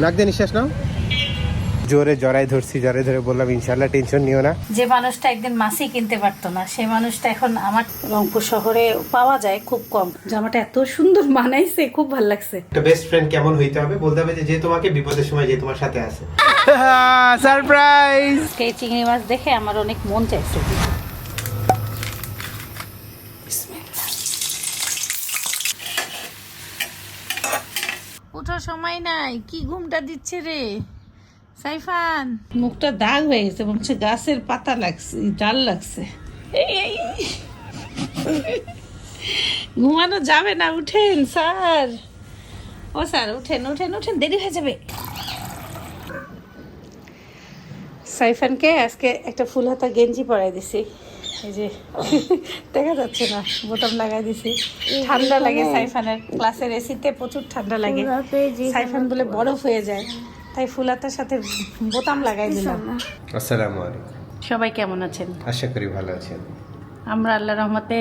নাক দিয়ে নিঃশ্বাস নাও। জোরে জড়াই ধরছি জড়াই ধরে বললাম ইনশাল্লাহ টেনশন নিও না। যে মানুষটা একদিন মাসি কিনতে পারতো না সেই মানুষটা এখন আমার রংপুর শহরে পাওয়া যায় খুব কম। জামাটা এত সুন্দর মানাইছে খুব ভালো লাগছে। একটা বেস্ট ফ্রেন্ড কেমন হইতে হবে? বলতে হবে যে যে তোমাকে বিপদের সময় যে তোমার সাথে আছে। সারপ্রাইজ এই চিংড়ি মাছ দেখে আমার অনেক মন চাইছে। সময় নাই। কি ঘুমটা দিচ্ছে রে? সাইফান। মুখটা দাগ হয়ে গেছে হচ্ছে গাছের পাতা লাগছে, ডাল লাগছে। ঘুমানো যাবে না, উঠেন, স্যার। ও, স্যার, উঠেন উঠেন উঠেন, দেরি হয়ে যাবে। সাইফানকে আজকে একটা ফুল হাতা গেঞ্জি পরাই দিছি। এই যে দেখা যাচ্ছে না বোতাম লাগাই দিছি। ঠান্ডা লাগে সাইফানের ক্লাসের এসিতে প্রচুর ঠান্ডা লাগে। সাইফান বলে বরফ হয়ে যায় তাই ফুল হাতার সাথে বোতাম লাগাই দিলাম। আসসালামু আলাইকুম। সবাই কেমন আছেন? আশা করি ভালো আছেন। আমরা আল্লাহ রহমতে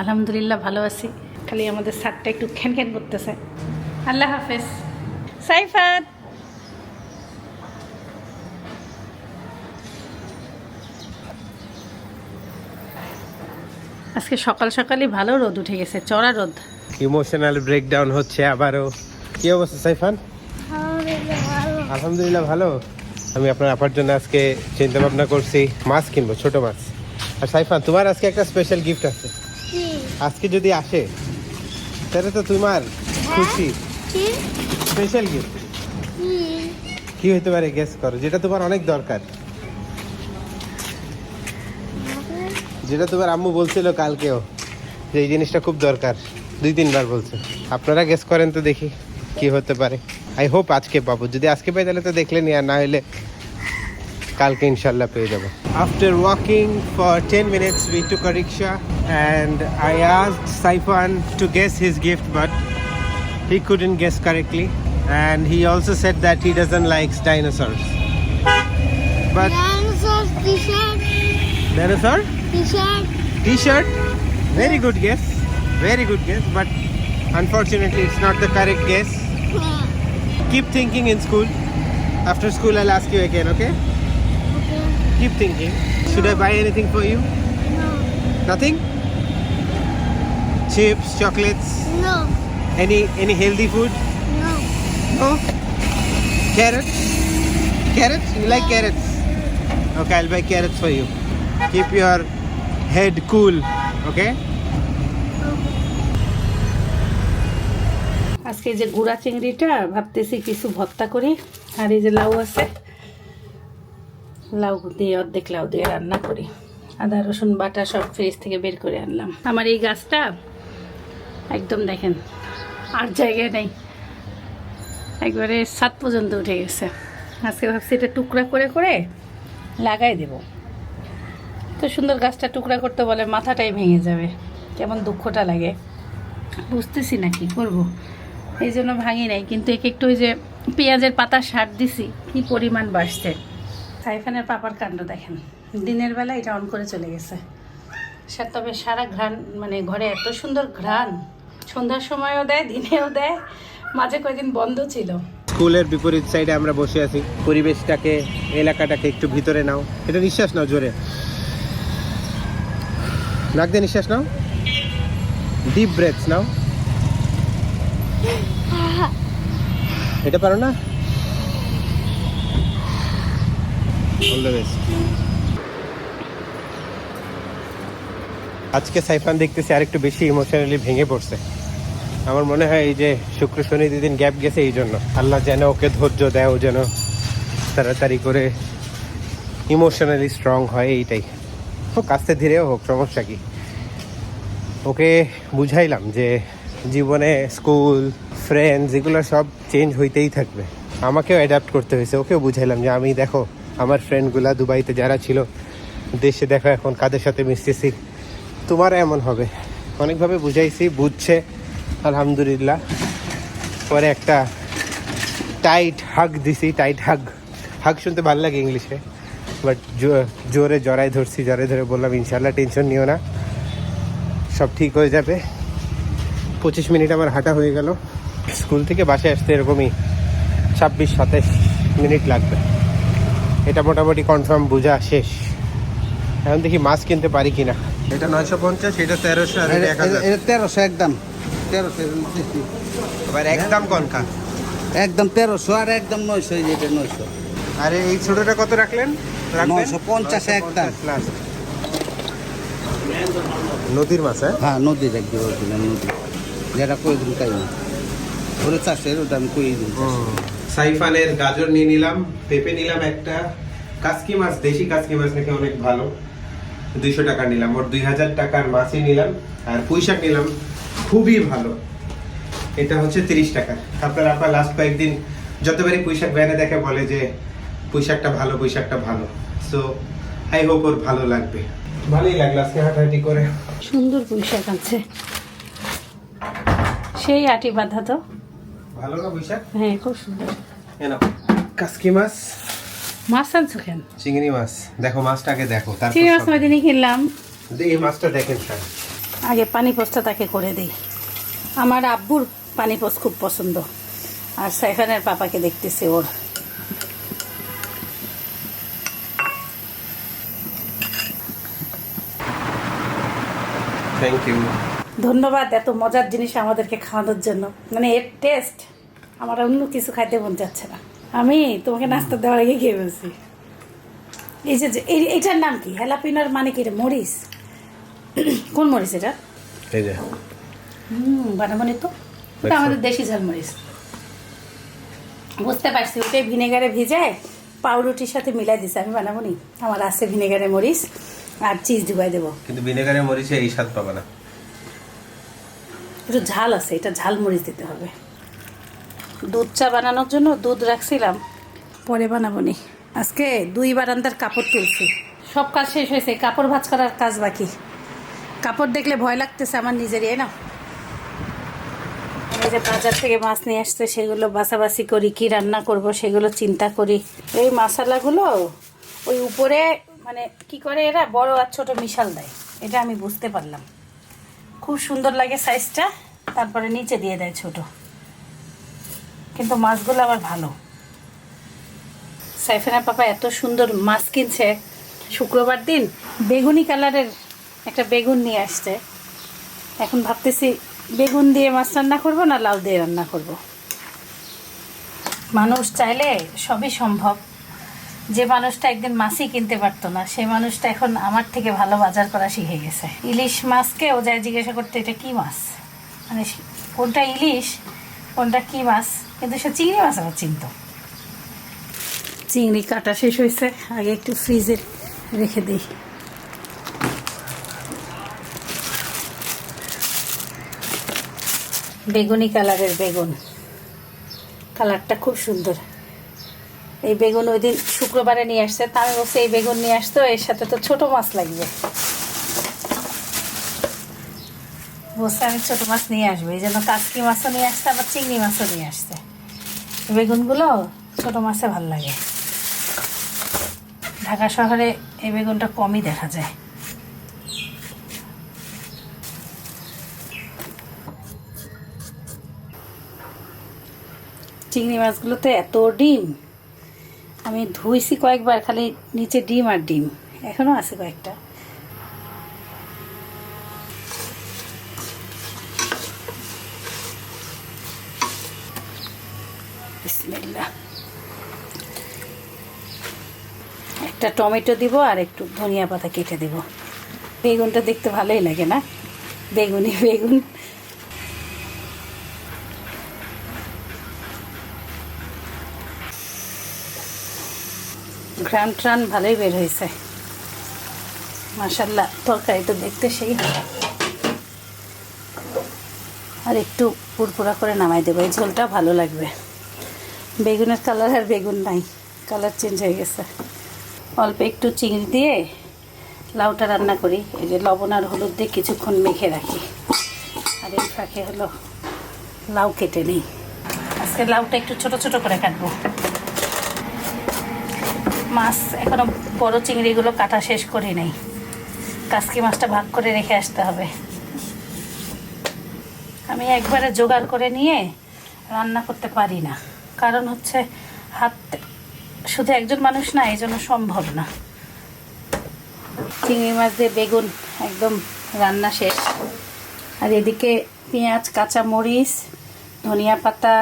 আলহামদুলিল্লাহ ভালো আছি। খালি আমাদের স্যারটা একটু খ্যান খ্যান করতেছে। আল্লাহ হাফেজ। সাইফাত! আজকে সকাল সকালই ভালো রোদ উঠে গেছে চড়া রোদ। ইমোশনাল ব্রেকডাউন হচ্ছে আবারও। কি অবস্থা সাইফান? আলহামদুলিল্লাহ ভালো। আমি আপনার আপার জন্য আজকে চিন্তা ভাবনা করছি মাছ কিনবো ছোট মাছ। আর সাইফান তোমার আজকে একটা স্পেশাল গিফট আছে। আজকে যদি আসে তাহলে তো তোমার খুশি। স্পেশাল গিফট কি? হতে পারে গেস করো যেটা তোমার অনেক দরকার। যেটা তোমার আম্মু বলছিল কালকেও যে এই জিনিসটা খুব দরকার। দুই তিনবার বলছে। আপনারা গেস করেন তো দেখি কি হতে পারে। আই হোপ আজকে পাবো। যদি আজকে পাই তাহলে তো দেখলেনি আর না হলে কালকে ইনশাল্লাহ পেয়ে যাব। After walking for ten minutes we took a rickshaw and I asked Saifan to guess his gift but he couldn't guess correctly and he also said that he doesn't like dinosaurs. But Dinosaur? T-shirt, t-shirt. t-shirt very good guess. Very good guess but unfortunately it's not the correct guess. Keep thinking in school. After school i'll ask you again okay? Okay. keep thinking. Should i buy anything for you? No. nothing? Chips chocolates? No. any any healthy food? No. no? Carrots? Carrots? You like carrots? Okay i'll buy carrots for you. Keep your head cool, okay? আজকে যে গুড়া চিংড়িটা, ভাবতেছি কিছু ভর্তা করি। আর এই যে লাউ আছে, লাউ দিয়ে অর্ধেক লাউ দিয়ে রান্না করি। আদা, রসুন, বাটা সব ফ্রিজ থেকে বের করে আনলাম। আমার এই গাছটা, একদম দেখেন, আর জায়গায় নেই। একবারে সাত পর্যন্ত উঠে গেছে। আজকে ভাবছি এটা টুকরা করে করে লাগাই দেব। তো সুন্দর গাছটা টুকরা করতে বলে মাথাটাই ভেঙে যাবে। কেমন দুঃখটা লাগে। বুঝতেছি না কি করব। এই জন্য ভাঙি নাই, কিন্তু এক একটু ওই যে পেঁয়াজের পাতা সার দিছি, কি পরিমাণ বাড়ছে। সাইফানের পাপার কাণ্ড দেখেন। দিনের বেলা এটা অন করে চলে গেছে। সে তবে সারা ঘ্রাণ মানে ঘরে এত সুন্দর ঘ্রাণ। সন্ধ্যার সময়ও দেয়, দিনেও দেয়, মাঝে কয়েকদিন বন্ধ ছিল। স্কুলের বিপরীত সাইডে আমরা বসে আছি। পরিবেশটাকে, এলাকাটাকে একটু ভিতরে নাও। এটা নিঃশ্বাস নাও, জোরে। নাক দিয়ে নিঃশ্বাস নাও। ডিপ ব্রেথস নাও। এটা পারো না? আজকে সাইফান দেখতেছি আরেকটু বেশি ইমোশনালি ভেঙে পড়ছে। আমার মনে হয় এই যে শুক্র শনি দুদিন গ্যাপ গেছে এই জন্য। আল্লাহ যেন ওকে ধৈর্য দেয়, ও যেন তাড়াতাড়ি করে ইমোশনালি স্ট্রং হয়, এইটাই। হোক, আস্তে ধীরেও হোক, সমস্যা কি? ওকে বুঝাইলাম যে জীবনে স্কুল ফ্রেন্ডস এগুলো সব চেঞ্জ হইতেই থাকবে। আমাকেও অ্যাডাপ্ট করতে হয়েছে, ওকেও বুঝাইলাম যে আমি দেখো, আমার ফ্রেন্ডগুলা দুবাইতে যারা ছিল, দেশে দেখো এখন কাদের সাথে মিশতেছি, তোমার এমন হবে। অনেকভাবে বুঝাইছি, বুঝছে, আলহামদুলিল্লাহ। পরে একটা টাইট হাগ দিছি টাইট হাগ হাগ শুনতে ভালো লাগে ইংলিশে। বাট জোরে জড়াই ধরছি জড়াই ধরে বললাম ইনশাল্লাহ টেনশন নিও না। সব ঠিক হয়ে যাবে। পঁচিশ মিনিট আমার হাঁটা হয়ে গেল। স্কুল থেকে বাসায় আসতে এরকমই ছাব্বিশ সাতাশ মিনিট লাগবে। এটা মোটামুটি কনফার্ম বোঝা শেষ। এখন দেখি মাছ কিনতে পারি কিনা। এটা নয়শো পঞ্চাশ এটা তেরোশো এটা তেরোশো একদম। তেরোশো এবার একদম কনকা। একদম তেরোশো আর একদম নয়শো এটা নয়শো। আরে এই ছোটটা কত রাখলেন? 950 একদম। নদীর মাছ হ্যাঁ? হ্যাঁ নদীর একদম নদী যেটা কই দিন তাই না? ওরে চাষের ওটা আমি কই দিন সাইফানের গাজর নিয়ে নিলাম পেঁপে নিলাম একটা। কাসকি মাছ দেশি কাসকি মাছ নাকি অনেক ভালো। দুইশো টাকা নিলাম ওর দুই হাজার টাকার মাছই নিলাম। আর পুঁই শাক নিলাম খুবই ভালো। এটা হচ্ছে তিরিশ টাকা। আপনার আপনার লাস্ট কয়েকদিন যতবারই পুঁই শাক ভ্যানে দেখে বলে যে শাকটা ভালো শাকটা ভালো। সো আই হোপ ওর ভালো লাগবে। ভালোই লাগল আজকে হাঁটাহাঁটি করে। সুন্দর শাক আছে। সেই আটি বাঁধা তো। ভালো না শাক হ্যাঁ খুব সুন্দর। এনো কাসকি মাছ। মাছ আনছো কেন? চিংড়ি মাছ। দেখো মাছটাকে দেখো তারপর চিংড়ি মাছ সব- ওই দিনই কিনলাম। এই মাছটা দেখেন স্যার। আগে পানি পোস্টটা তাকে করে দিই। আমার আব্বুর পানি পোস্ট খুব পছন্দ। আর সাইফানের পাপাকে দেখতেছি ওর। থ্যাংক ইউ ধন্যবাদ এত মজার জিনিস আমাদেরকে খাওয়ানোর জন্য। মানে এর টেস্ট আমার অন্য কিছু খাইতে মন যাচ্ছে না। আমি তোমাকে নাস্তা দেওয়ার আগে খেয়ে বলছি এই যে যে- এই- নাম কি? হেলাপিনার মানে কি মরিচ? কোন মরিচ এটা? এই যে। হুম বানাবনি তো। এটা আমাদের দেশি ঝাল মরিচ। বুঝতে পারছি ওটাই ভিনেগারে ভিজায় পাউরুটির সাথে মিলাই দিছে। আমি বানাবো নি। আমার আছে ভিনেগারে মরিচ। আর চিজ ডুবাই দেবো। কিন্তু ভিনেগারের মরিচে এই স্বাদ পাবে না। একটু ঝাল আছে এটা ঝাল মরিচ দিতে হবে। দুধ চা বানানোর জন্য দুধ রাখছিলাম পরে বানাবো নি। আজকে দুই বারান্দার কাপড় তুলছি। সব কাজ শেষ হয়েছে কাপড় ভাঁজ করার কাজ বাকি। কাপড় দেখলে ভয় লাগতেছে আমার নিজেরই না? এই যে বাজার থেকে মাছ নিয়ে আসছে সেগুলো বাছাবাছি করি কি রান্না করব সেগুলো চিন্তা করি। এই মশালাগুলো ওই উপরে মানে কি করে এরা? বড় আর ছোট মিশাল দেয়। এটা আমি বুঝতে পারলাম। খুব সুন্দর লাগে সাইজটা। তারপরে নিচে দিয়ে দেয় ছোট। কিন্তু মাছগুলো আবার ভালো। সাইফেনা পাপা এত সুন্দর মাছ কিনছে। শুক্রবার দিন বেগুনি কালারের একটা বেগুন নিয়ে আসছে। এখন ভাবতেছি, বেগুন দিয়ে মাছ রান্না করব না লাউ দিয়ে রান্না করব? মানুষ চাইলে সবই সম্ভব। যে মানুষটা একদিন মাছই কিনতে পারতো না, সেই মানুষটা এখন আমার থেকে ভালো বাজার করা শিখে গেছে। ইলিশ মাছকে ও যায় জিজ্ঞাসা করতে, এটা কি মাছ? মানে কোনটা ইলিশ, কোনটা কি মাছ? কিন্তু সে চিংড়ি মাছ আবার চিনতো। চিংড়ি কাটা শেষ হয়েছে। আগে একটু ফ্রিজে রেখে দিই। বেগুনি কালারের বেগুন। কালারটা খুব সুন্দর। এই বেগুন ওই দিন শুক্রবারে নিয়ে আসছে তা আমি বলছি এই বেগুন নিয়ে আসতো এর সাথে তো ছোট মাছ লাগবে। বলছে, আমি ছোট মাছ নিয়ে আসব। এই জন্য কাসকি মাছও নিয়ে আসছে, আবার চিংড়ি মাছও নিয়ে আসছে। বেগুনগুলো ছোট মাছে ভালো লাগে। ঢাকা শহরে এই বেগুনটা কমই দেখা যায়। চিংড়ি মাছগুলোতে এত ডিম। আমি ধুইছি কয়েকবার, খালি নিচে ডিম আর ডিম। এখনও আছে কয়েকটা। একটা টমেটো দিব আর একটু ধনিয়া পাতা কেটে দেব। বেগুনটা দেখতে ভালোই লাগে না? বেগুনি, বেগুন। ঘ্রান ট্রান ভালোই বের হয়েছে। মাসাল্লাহ তরকারি তো দেখতে সেই আর একটু পুরপুরা করে নামাই দেবো, এই ঝোলটা ভালো লাগবে। বেগুনের কালার আর বেগুন নাই, কালার চেঞ্জ হয়ে গেছে। অল্প একটু চিংড়ি দিয়ে লাউটা রান্না করি, এই যে লবণ আর হলুদ দিয়ে কিছুক্ষণ মেখে রাখি। আর এই ফাঁকে হলো লাউ কেটে নিই। আজকে লাউটা একটু ছোট ছোট করে কাটবো। মাছ এখনও বড় চিংড়িগুলো কাটা শেষ করি নাই। কাসকি মাছটা ভাগ করে রেখে আসতে হবে। আমি একবারে জোগাড় করে নিয়ে রান্না করতে পারি না। কারণ হচ্ছে হাত শুধু একজন মানুষ না, এই জন্য সম্ভব না। চিংড়ি মাছ দিয়ে বেগুন একদম রান্না শেষ। আর এদিকে পেঁয়াজ কাঁচা মরিচ ধনিয়া পাতা,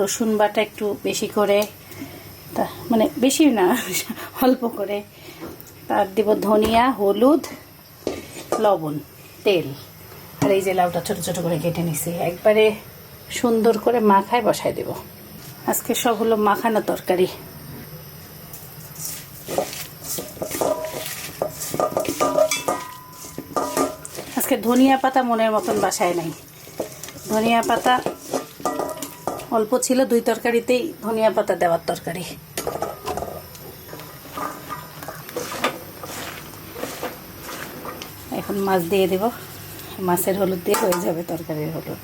রসুন বাটা একটু বেশি করে তা মানে বেশি না, অল্প করে। তার দিব ধনিয়া, হলুদ, লবণ, তেল। আর এই যে লাউটা ছোট ছোট করে কেটে নিছি। একবারে সুন্দর করে মাখায় বসায় দেব। আজকে সব হলো মাখানো তরকারি। আজকে ধনিয়া পাতা মনের মতন বাসায় নাই। ধনিয়া পাতা অল্প ছিল, দুই তরকারিতেই ধনিয়া পাতা দেওয়ার তরকারি। এখন মাছ দিয়ে দেব। মাছের হলুদ দিয়ে হয়ে যাবে তরকারির হলুদ।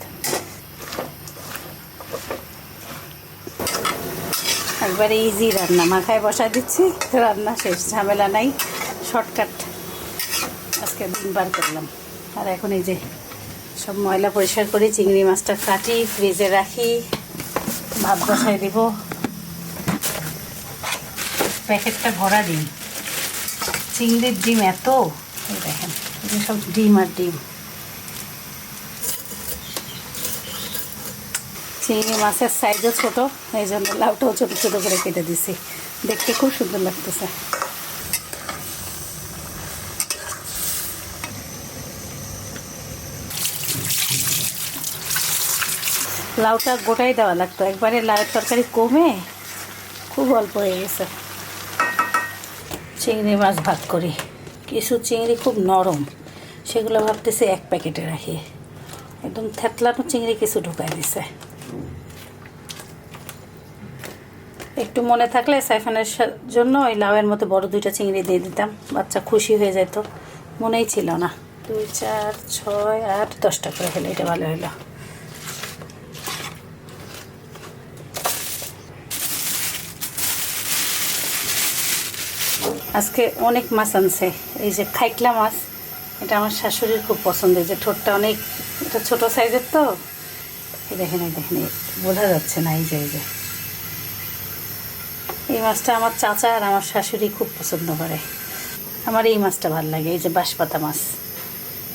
একবারে ইজি রান্না। মাখায় বসায় দিচ্ছি, রান্না শেষ। ঝামেলা নাই শর্টকাট আজকে দিন বার করলাম। আর এখন এই যে সব ময়লা পরিষ্কার করে, চিংড়ি মাছটা কাটি ফ্রিজে রাখি। ভাত বসাই দিব। প্যাকেটটা ভরা ডিম। চিংড়ির ডিম এত? দেখেন সব ডিম আর ডিম। চিংড়ি মাছের সাইজও ছোট, এই জন্য লাউটাও ছোটো ছোটো করে কেটে দিছি। দেখতে খুব সুন্দর লাগতেছে। লাউটা গোটাই দেওয়া লাগতো। একবারে লাউয়ের তরকারি কমে খুব অল্প হয়ে গেছে। চিংড়ি মাছ ভাত করি। কিছু চিংড়ি খুব নরম, সেগুলো ভাবতেছি এক প্যাকেটে রাখি। একদম থেতলানো চিংড়ি কিছু ঢুকাই দিছে। একটু মনে থাকলে সাইফানের জন্য ওই লাউয়ের মতো বড় দুইটা চিংড়ি দিয়ে দিতাম। বাচ্চা খুশি হয়ে যেত। মনেই ছিল না। দুই, চার, ছয়, আট, দশটা করে হলে, এটা ভালো হলো। আজকে অনেক মাছ আনছে। এই যে খাইকলা মাছ, এটা আমার শাশুড়ির খুব পছন্দ যে ঠোঁটটা অনেক, এটা ছোট সাইজের তো। দেখেন, এই দেখেন বোঝা যাচ্ছে না, এই যে এই যে। এই মাছটা আমার চাচা আর আমার শাশুড়ি খুব পছন্দ করে। আমার এই মাছটা ভালো লাগে, এই যে বাঁশপাতা মাছ।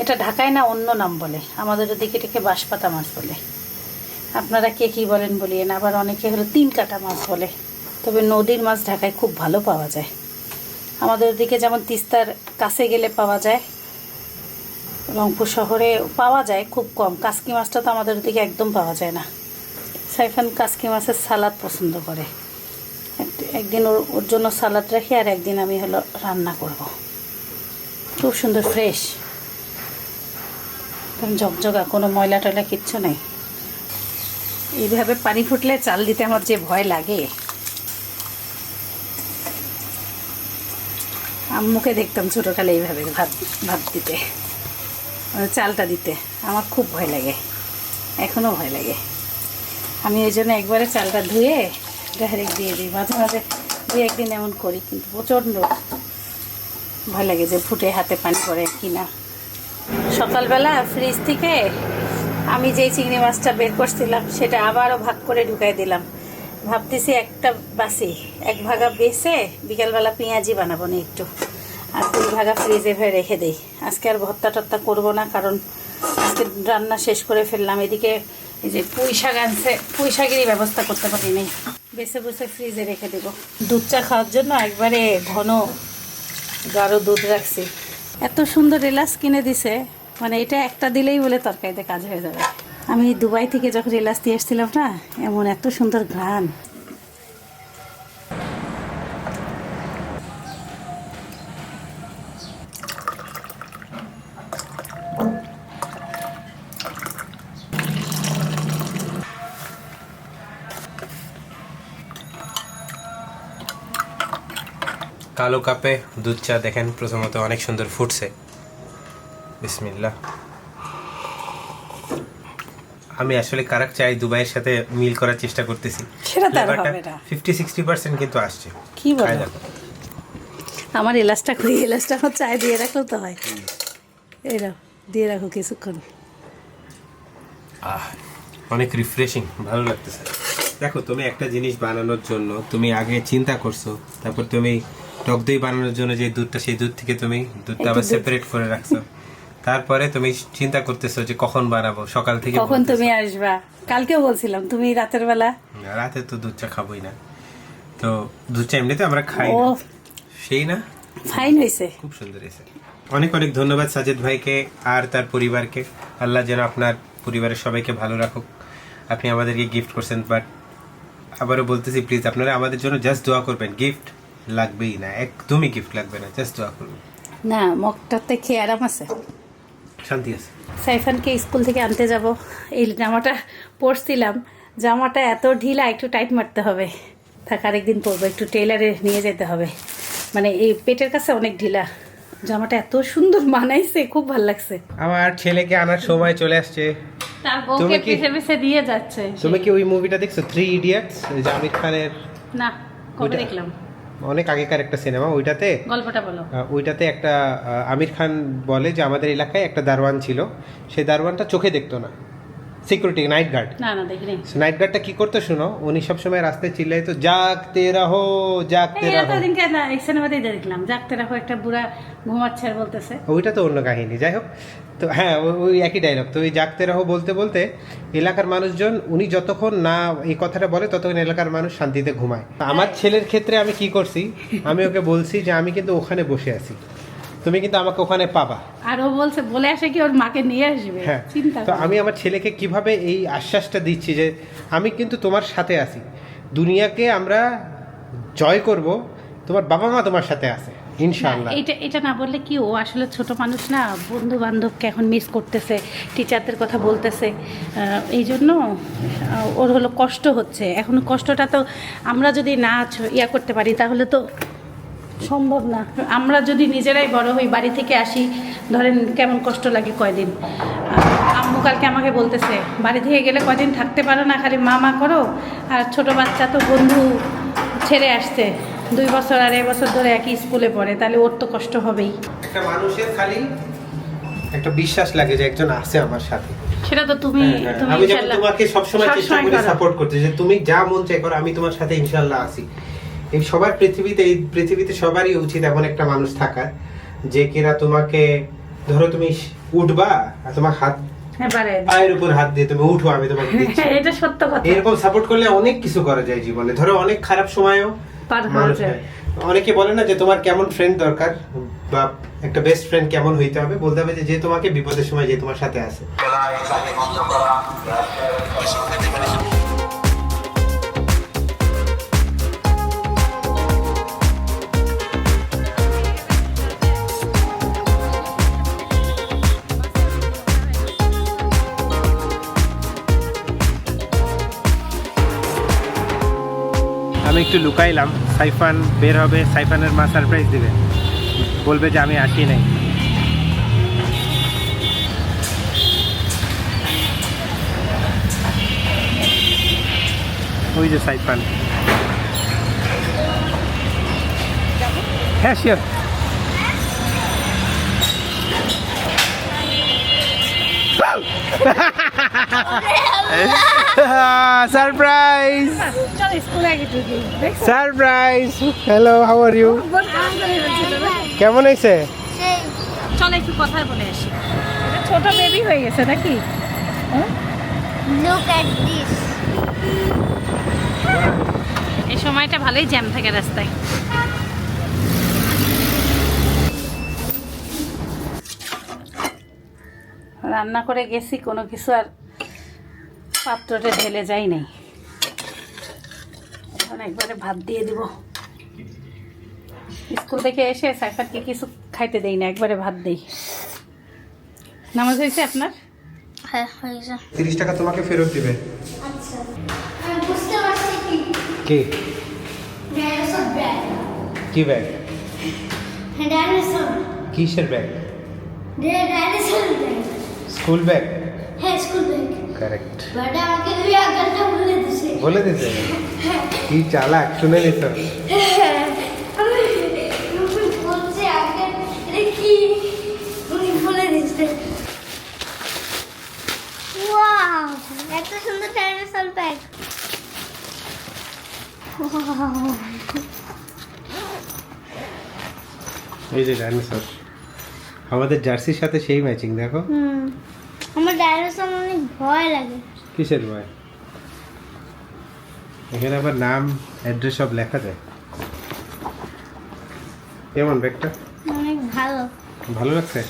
এটা ঢাকায় না অন্য নাম বলে, আমাদের ওদিকে এটাকে বাঁশপাতা মাছ বলে। আপনারা কে কী বলেন বলিয়েন, আবার অনেকে হলো তিন কাটা মাছ বলে। তবে নদীর মাছ ঢাকায় খুব ভালো পাওয়া যায়। আমাদের ওদিকে যেমন তিস্তার কাছে গেলে পাওয়া যায়, রংপুর শহরে পাওয়া যায় খুব কম। কাসকি মাছটা তো আমাদের ওদিকে একদম পাওয়া যায় না। সাইফান কাসকি মাছের সালাদ পছন্দ করে। একদিন ওর ওর জন্য সালাদ রাখি আর একদিন আমি হলো রান্না করব। খুব সুন্দর ফ্রেশ। ঝকঝকা, কোনো ময়লা টয়লা কিচ্ছু নেই। এইভাবে পানি ফুটলে চাল দিতে আমার যে ভয় লাগে। আম্মুকে দেখতাম ছোটোকালে এইভাবে ভাত ভাত দিতে। মানে চালটা দিতে। আমার খুব ভয় লাগে। এখনও ভয় লাগে। আমি ওই জন্য একবারে চালটা ধুয়ে ডাইরেক্ট দিয়ে দিই। মাঝে মাঝে দু একদিন এমন করি, কিন্তু প্রচণ্ড ভয় লাগে যে ফুটে হাতে পানি পড়ে কি না। সকালবেলা ফ্রিজ থেকে আমি যেই চিংড়ি মাছটা বের করছিলাম, সেটা আবারও ভাগ করে ঢুকাই দিলাম। ভাবতেছি একটা বাসি, এক ভাগা বেছে বিকালবেলা পেঁয়াজি বানাবো না একটু। আর দুই ভাগা ফ্রিজে ভরে রেখে দেই। আজকে আর ভর্তা টত্তা করব না, কারণ আজকে রান্না শেষ করে ফেললাম। এদিকে এই যে পুঁই শাক আনছে, পুঁই শাকেরই ব্যবস্থা করতে পারি নাই। বেছে বসে ফ্রিজে রেখে দেবো। দুধ চা খাওয়ার জন্য একবারে ঘন গাঢ় দুধ রাখছি। এত সুন্দর এলাচ কিনে দিছে মানে এটা একটা দিলেই বলে তরকারিতে কাজ হয়ে যাবে। আমি দুবাই থেকে যখন এলাচ দিয়ে এসেছিলাম না, এমন এত সুন্দর ঘ্রাণ কালো কাপে দুধ চা দেখেন, প্রথমত অনেক সুন্দর ফুটছে। বিসমিল্লা আমি আসলে কারাক চাই দুবাইয়ের সাথে মিল করার চেষ্টা করতেছি। সেটা তো আর হবে না। ফিফটি সিক্সটি পার্সেন্ট কিন্তু আসছে। কি বলো? আমার এলাচটা কই এলাচটা আমার চায় দিয়ে রাখলেও তো হয়। এই দিয়ে রাখো কিছুক্ষণ। আহ অনেক রিফ্রেশিং ভালো লাগতেছে। দেখো তুমি একটা জিনিস বানানোর জন্য তুমি আগে চিন্তা করছ তারপর তুমি টক দই বানানোর জন্য যে দুধটা সেই দুধ থেকে তুমি দুধটা আবার সেপারেট করে রাখছো। তারপরে তুমি চিন্তা করতেছো যে কখন বানাবো? সকাল থেকে কখন তুমি আসবা? কালকেও বলছিলাম তুমি রাতের বেলা? রাতে তো দুধ চা খাবোই না। তো দুধ চা এমনিতে আমরা খাই না। সেই না? ফাইন হয়েছে। খুব সুন্দর এসে অনেক অনেক ধন্যবাদ সাজেদ ভাইকে আর তার পরিবারকে। আল্লাহ যেন আপনার পরিবারের সবাইকে ভালো রাখুক। আপনি আমাদেরকে গিফট করছেন বাট আবারও বলতেছি প্লিজ আপনারা আমাদের জন্য জাস্ট দোয়া করবেন। গিফট লাগবেই না একদমই গিফট লাগবে না জাস্ট দোয়া করবেন না মগটাতে আরাম আছে। শান্তি আছে। সাইফানকে স্কুল থেকে আনতে যাব। এই জামাটা পরছিলাম। জামাটা এত ঢিলা একটু টাইট মারতে হবে। থাক আরেকদিন পরবো একটু টেলারে নিয়ে যেতে হবে। মানে এই পেটের কাছে অনেক ঢিলা। জামাটা এত সুন্দর মানাইছে খুব ভালো লাগছে। আমার ছেলেকে আনার সময় চলে আসছে। তার বউকে পিছে পিছে দিয়ে যাচ্ছে। তুমি কি ওই মুভিটা দেখছ? থ্রি ইডিয়টস যে আমির খানের? না কবে দেখলাম? অনেক আগেকার একটা সিনেমা ওইটাতে গল্পটা বলো। ওইটাতে একটা আমির খান বলে যে আমাদের এলাকায় একটা দারোয়ান ছিল সেই দারোয়ানটা চোখে দেখতো না। সিকিউরিটি নাইট গার্ড না না দেখিনি। নাইট গার্ডটা কি করতে শুনো? উনি সবসময় রাস্তায় চিল্লাইতো জাগতে রাহো জাগতে রাহো। এতদিনকে না এই সিনেমাতেই দেখলাম। জাগতে রাখো একটা বুড়া ঘুমাচ্ছে আর বলতেছে। ওইটা তো অন্য কাহিনী যাই হোক। তো হ্যাঁ ওই- ওই একই ডায়লগ তো ওই জাগতে রাহো বলতে বলতে এলাকার মানুষজন উনি যতক্ষণ না এই কথাটা বলে ততক্ষণ এলাকার মানুষ শান্তিতে ঘুমায়। আমার ছেলের ক্ষেত্রে আমি কি করছি? আমি ওকে বলছি যে আমি কিন্তু ওখানে বসে আছি। তুমি কিন্তু আমাকে ওখানে পাবা। আর ও বলছে বলে আসে কি ওর মাকে নিয়ে আসবে? হ্যাঁ। চিন্তা তো আমি আমার ছেলেকে কীভাবে এই আশ্বাসটা দিচ্ছি যে আমি কিন্তু তোমার সাথে আছি। দুনিয়াকে আমরা জয় করব তোমার বাবা মা তোমার সাথে আছে ইনশাআল্লাহ। এটা এটা না বললে কি ও আসলে ছোট মানুষ না বন্ধু বান্ধবকে এখন মিস করতেছে টিচারদের কথা বলতেছে। এই জন্য ওর হলো কষ্ট হচ্ছে। এখন কষ্টটা তো আমরা যদি না ইয়া করতে পারি তাহলে তো সম্ভব না। আমরা যদি নিজেরাই বড় হই বাড়ি থেকে আসি ধরেন কেমন কষ্ট লাগে কয়দিন। আম্মু কালকে আমাকে বলতেছে বাড়ি থেকে গেলে কয়দিন থাকতে পারো না খালি মা মা করো আর ছোট বাচ্চা তো বন্ধু ছেড়ে আসছে। দুই বছর আড়াই বছর ধরে একই স্কুলে পড়ে তাহলে ওর তো কষ্ট হবেই। একটা মানুষের খালি একটা বিশ্বাস লাগে যে একজন আছে আমার সাথে। সেটা তো তুমি হ্যাঁ, হ্যাঁ। আমি তোমাকে সবসময় চেষ্টা করি সাপোর্ট করতে যে তুমি যা মন চাই করো আমি তোমার সাথে ইনশাল্লাহ আছি। এই সবার পৃথিবীতে এই পৃথিবীতে সবারই উচিত এমন একটা মানুষ থাকার যে কিনা তোমাকে ধরো তুমি উঠবা আর তোমার হাত হ্যাঁ পায়ের উপর হাত দিয়ে তুমি উঠো আমি তোমাকে এটা সত্য কথা। এরকম সাপোর্ট করলে অনেক কিছু করা যায় জীবনে। ধরো অনেক খারাপ সময়ও মানুষ অনেকে বলে না যে তোমার কেমন ফ্রেন্ড দরকার বা একটা বেস্ট ফ্রেন্ড কেমন হইতে হবে বলতে হবে যে যে তোমাকে বিপদের সময় যে তোমার সাথে আছে। আমি একটু লুকাইলাম সাইফান বের হবে সাইফানের মা সারপ্রাইজ দেবে বলবে যে আমি আসি নাই ওই যে সাইফান হ্যাঁ শিওর স্কুলে আগে ঢুকি দেখছ surprise hello how are you কেমন হয়েছে? চল একটু কথা বলে আসি। এটা ছোট বেবি হয়ে গেছে নাকি? লুক এট দিস এই সময়টা ভালোই জ্যাম থাকে রাস্তায়। রান্না করে গেছি কোনো কিছু আর পাত্রতে ঢেলে যাই নাই। এখন একবারে ভাত দিয়ে দিব। স্কুল থেকে এসে সাইফারকে কিছু খাইতে দেই না একবারে ভাত দেই। নামাজ হয়েছে আপনার? হ্যাঁ হয়ে যা তিরিশ টাকা তোমাকে ফেরত দিবে। আচ্ছা। আমি কি। কি? ব্যাগ। হ্যাঁ কিসের ব্যাগ। School bag? হ্যাঁ স্কুল ব্যাগ কারেক্ট বাট আমাকে দুই বলে দিছে বলে দিতে কি চালাক শুনে দিচ্ছে ওয়াও এত সুন্দর ডাইনোসর ব্যাগ এই যে ডাইনোসর আমাদের জার্সির সাথে সেই ম্যাচিং দেখো। হুম। আমার ডাইনোসর অনেক ভয় লাগে। কিসের ভয়? এখানে আবার নাম অ্যাড্রেস সব লেখা যায়। কেমন ব্যাগটা অনেক ভালো। ভালো লাগছে?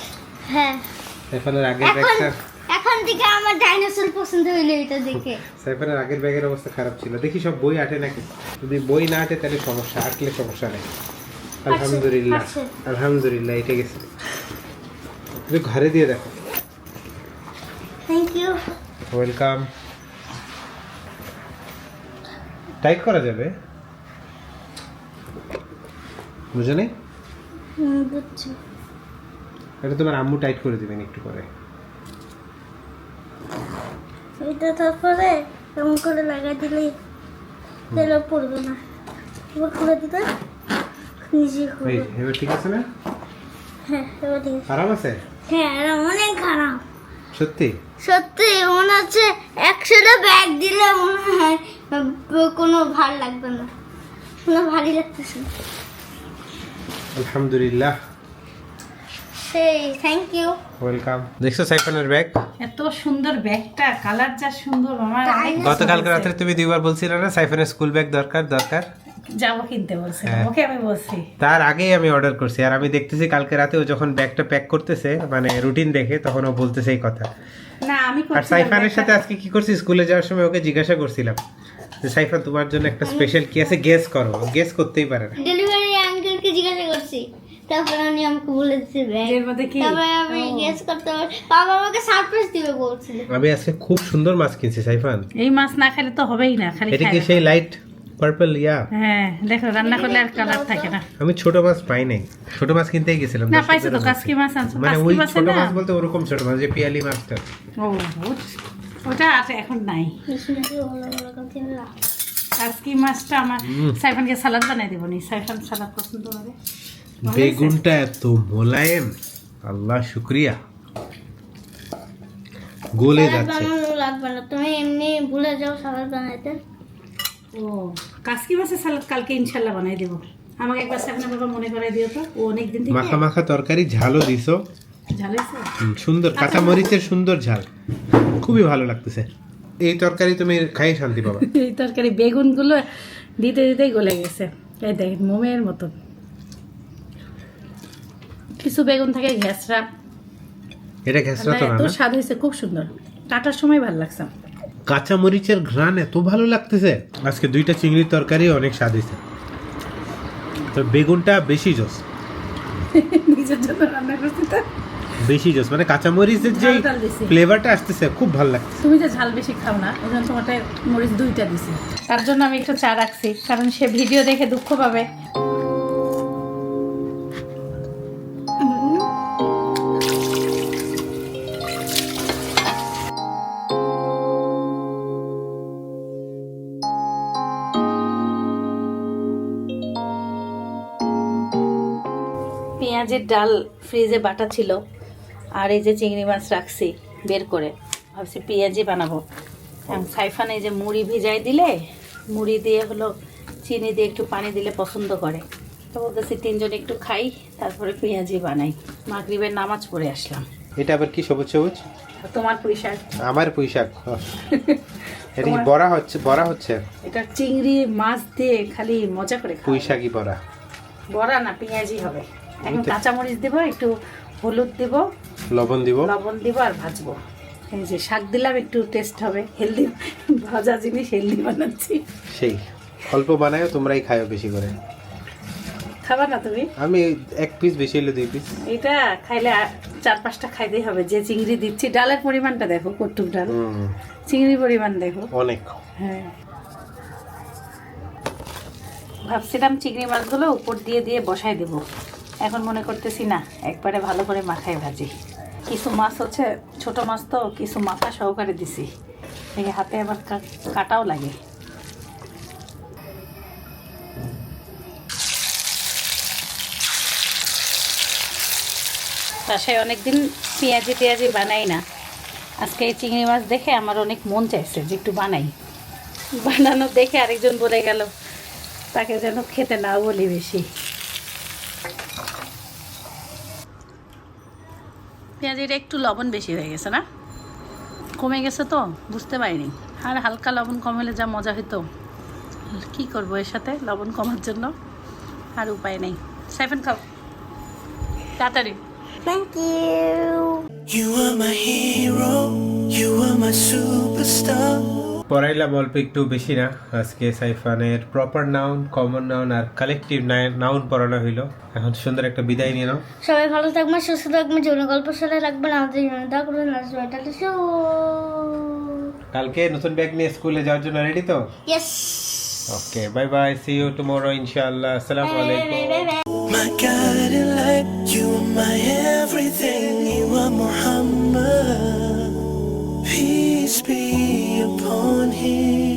হ্যাঁ। সাইফানের আগের ব্যাগটা এখন থেকে আমার ডাইনোসর পছন্দ হইল এটা দেখে। সাইফানের আগের ব্যাগের অবস্থা খারাপ ছিল। দেখি সব বই আটে নাকি? যদি বই না আটে তাহলে সমস্যা আটলে সমস্যা নেই। আলহামদুলিল্লাহ। আলহামদুলিল্লাহ এটা গেছে। তুমি ঘরে দিয়ে দেখো। ওয়েলকাম টাইট করা যাবে? বুঝে নেই বুঝছি। এটা তোমার আম্মু টাইট করে দিবেন একটু করে এটা তারপরে এমন করে লাগাই দিলেই তেলও পড়বে না। এবার খুলে দিতে? নিজে খুলে এবার ঠিক আছে না? হ্যাঁ এবার ঠিক আছে। আরাম আছে? হ্যাঁ এটা অনেক খারাপ সত্যি? সত্যি মনে হচ্ছে একশোটা ব্যাগ দিলে মনে হয় কোনো ভালো লাগবে না। কোনো ভারী লাগতেছে আলহামদুলিল্লাহ। থ্যাংক ইউ ওয়েলকাম দেখছ সাইফানের ব্যাগ এত সুন্দর ব্যাগটা কালার যা সুন্দর আমার গতকালকে। রাত্রে তুমি দুইবার বলছিলে না সাইফানের স্কুল ব্যাগ দরকার দরকার। যাব কিনতে বলছে হ্যাঁ। ওকে আমি বলছি। তার আগেই আমি অর্ডার করছি। আর আমি দেখতেছি কালকে রাতে ও যখন ব্যাগটা প্যাক করতেছে মানে রুটিন দেখে তখন ও বলতেছে এই কথা। না আমি আর সাইফানের সাথে আজকে কি করছি? স্কুলে যাওয়ার সময় ওকে জিজ্ঞাসা করছিলাম যে সাইফান তোমার জন্য একটা স্পেশাল কি আছে? গেস করো। গেস করতেই পারে না। ডেলিভারি আঙ্কেলকে জিজ্ঞাসা করছি। তারপরে উনি আমাকে বলে দিচ্ছে মধ্যে কি? তারপরে আমি গেস করতে পারি বাবা আমাকে সারপ্রাইজ দিবে বলছিল। আমি আজকে খুব সুন্দর মাছ কিনছি সাইফান। এই মাছ না খেলে তো হবেই না খালি এটা কি সেই লাইট পার্পল ইয়া হ্যাঁ দেখো রান্না করলে আর কালার থাকে না। আমি ছোট মাছ পাই নাই। ছোট মাছ কিনতেই গেছিলাম না পাইছো তো কাসকি মাছ আনছো? মানে ওই ছোট মাছ বলতে ওরকম ছোট মাছ যে পিয়ালি মাছটা। ও ওটা আর এখন নাই। কাসকি মাছটা আমার সাইফানকে সালাদ বানাই দেবো নি? সাইফান সালাদ পছন্দ করে। বেগুনটা এত মোলায়েম আল্লাহ শুক্রিয়া। গলে যাচ্ছে। লাগবে না তুমি এমনি ভুলে যাও সালাদ বানাইতে। ও কাসকি মাছের সালাদ কালকে ইনশাল্লাহ বানাই দেবো। আমাকে একবার বাবা মনে করাই দিও তো ও অনেক দিন থেকে মাখা মাখা তরকারি ঝালও দিছো। ঝালাইছে সুন্দর কাঁচা মরিচের সুন্দর ঝাল। খুবই ভালো লাগতেছে। এই তরকারি তুমি খাই শান্তি পাবা। এই তরকারি বেগুনগুলো দিতে দিতেই গলে গেছে। এই দেখেন মোমের মতন কিছু বেগুন থাকে ঘেঁচড়া। এটা তো না না? স্বাদ হয়েছে খুব সুন্দর। কাটার সময় ভালো লাগছে। কাঁচা মরিচের ঘ্রাণ এত ভালো লাগতেছে। আজকে দুইটা চিংড়ির তরকারি অনেক স্বাদ হয়েছে। তো বেগুনটা বেশি জোস। নিজের জন্য রান্না করছি তো। বেশি জোস। মানে কাঁচা মরিচের যে। ফ্লেভারটা আসতেছে খুব ভালো লাগছে তুমি যে ঝাল বেশি খাও না ওই জন্য তোমারটা মরিচ দুইটা দিছি। তার জন্য আমি একটু চা রাখছি কারণ সে ভিডিও দেখে দুঃখ পাবে। পেঁয়াজের ডাল ফ্রিজে বাটা ছিল। আর এই যে চিংড়ি মাছ রাখছি বের করে। ভাবছি পেঁয়াজি বানাবো। এবং সাইফান এই যে মুড়ি ভিজাই দিলে মুড়ি দিয়ে হলো চিনি দিয়ে একটু পানি দিলে পছন্দ করে। তো বলতেছি তিনজন একটু খাই তারপরে পেঁয়াজি বানাই। মাগরিবের নামাজ পড়ে আসলাম। এটা আবার কি সবুজ সবুজ? তোমার পুঁইশাক। আমার পুঁইশাক এটা কি বড়া হচ্ছে বড়া হচ্ছে? এটা চিংড়ি মাছ দিয়ে খালি মজা করে পুঁইশাকই বড়া। বড়া না পেঁয়াজি হবে। এখন কাঁচামরিচ দেবো একটু হলুদ দেবো লবণ দিব। লবণ দিব আর ভাজবো। এই যে শাক দিলাম একটু টেস্ট হবে। হেলদি ভাজা জিনিস হেলদি বানাচ্ছি। সেই অল্প বানায়ও তোমরাই খায়ও বেশি করে। খাবা না তুমি? আমি এক পিস বেশি হলে দুই পিস এটা খাইলে চার পাঁচটা খাইতেই হবে। যে চিংড়ি দিচ্ছি ডালের পরিমাণটা দেখো কটুক ডাল। চিংড়ির পরিমাণ দেখো। অনেক। হ্যাঁ। ভাবছিলাম চিংড়ি মাছগুলো উপর দিয়ে দিয়ে বসাই দেব। এখন মনে করতেছি, না, একবারে ভালো করে মাখায় ভাজি। কিছু মাছ হচ্ছে, ছোট মাছ তো, কিছু মাথা সহকারে দিছি। এই হাতে আবার কাটাও লাগে। বাসায় অনেকদিন পেঁয়াজি টেয়াজি বানাই না। আজকে এই চিংড়ি মাছ দেখে আমার অনেক মন চাইছে যে একটু বানাই। বানানো দেখে আরেকজন বলে গেল, তাকে যেন খেতে না বলি বেশি। পেঁয়াজিটা একটু লবণ বেশি হয়ে গেছে না? কমে গেছে তো বুঝতে পারিনি। আর হালকা লবণ কম হলে যা মজা হতো কি করব এর সাথে? লবণ কমার জন্য আর উপায় নেই। সেভেন খাও। তাড়াতাড়ি। Thank you You are my hero, you are my superstar. পড়াইলাম অল্প একটু বেশি না। আজকে সাইফানের প্রপার নাউন কমন নাউন আর কালেকটিভ নাউন পড়ানো হইল। এখন সুন্দর একটা বিদায় নিয়ে নাও। সবাই ভালো থাকবেন সুস্থ থাকবেন জীবন গল্প সাথে রাখবেন আমাদের জীবনে কালকে নতুন ব্যাগ নিয়ে স্কুলে যাওয়ার জন্য রেডি তো? Yes okay bye bye see you tomorrow ইনশাআল্লাহ আসসালামু আলাইকুম My guiding light, you are my everything, you are Muhammad. Peace be upon him.